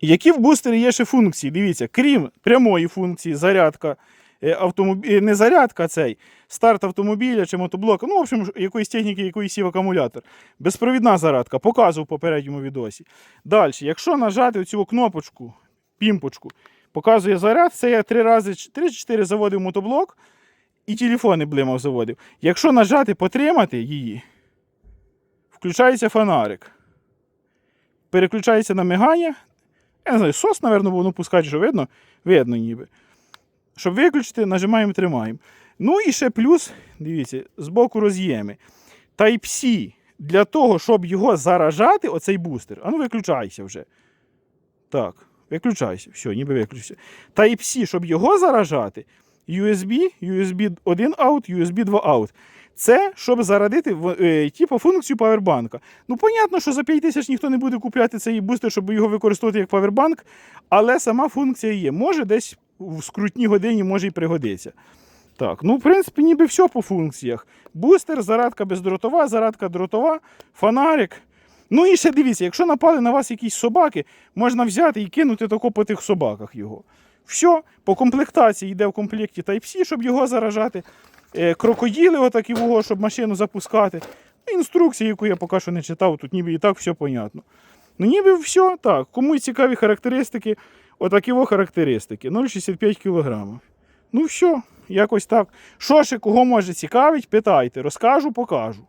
Які в бустері є ще функції? Дивіться, крім прямої функції, зарядка, е, автомобі... е, не зарядка, цей старт автомобіля чи мотоблока, ну, в общем, якоїсь техніки, якоїсь сів акумулятор. Безпровідна зарядка, показував в попередньому відосі. Далі, якщо нажати цю кнопочку, пімпочку, показує заряд, це я три рази, три чи чотири заводив мотоблок і телефони блимав заводив. Якщо нажати потримати її, включається фонарик. Переключається на мигання. Я не знаю, сос, напевно, воно пускати, що видно? Видно ніби. Щоб виключити, нажимаємо, тримаємо. Ну і ще плюс, дивіться, з боку роз'єми. Type-C. Для того, щоб його заражати, оцей бустер. А ну виключайся вже. Так, виключайся. Все, ніби виключився. Type-C, щоб його заражати, USB, USB 1 out, USB 2 out. Це щоб зарадити е, типу, функцію павербанка. Ну, понятно, що за 5 тисяч ніхто не буде купляти цей бустер, щоб його використовувати як павербанк, але сама функція є. Може, десь в скрутній годині може і пригодиться. Так, ну, в принципі, ніби все по функціях. Бустер, зарядка бездротова, зарядка дротова, фонарик. Ну і ще дивіться, якщо напали на вас якісь собаки, можна взяти і кинути тако по тих собаках його. Все, по комплектації йде в комплекті Type-C, щоб його заражати. Е, Крокоділи, отакі вого, щоб машину запускати. Інструкції, яку я поки що не читав, тут ніби і так все понятно. Ну, ніби все так. Кому цікаві характеристики, отакі во характеристики. 0,65 кг. Ну все, якось так. Що ще кого може цікавить, питайте, розкажу, покажу.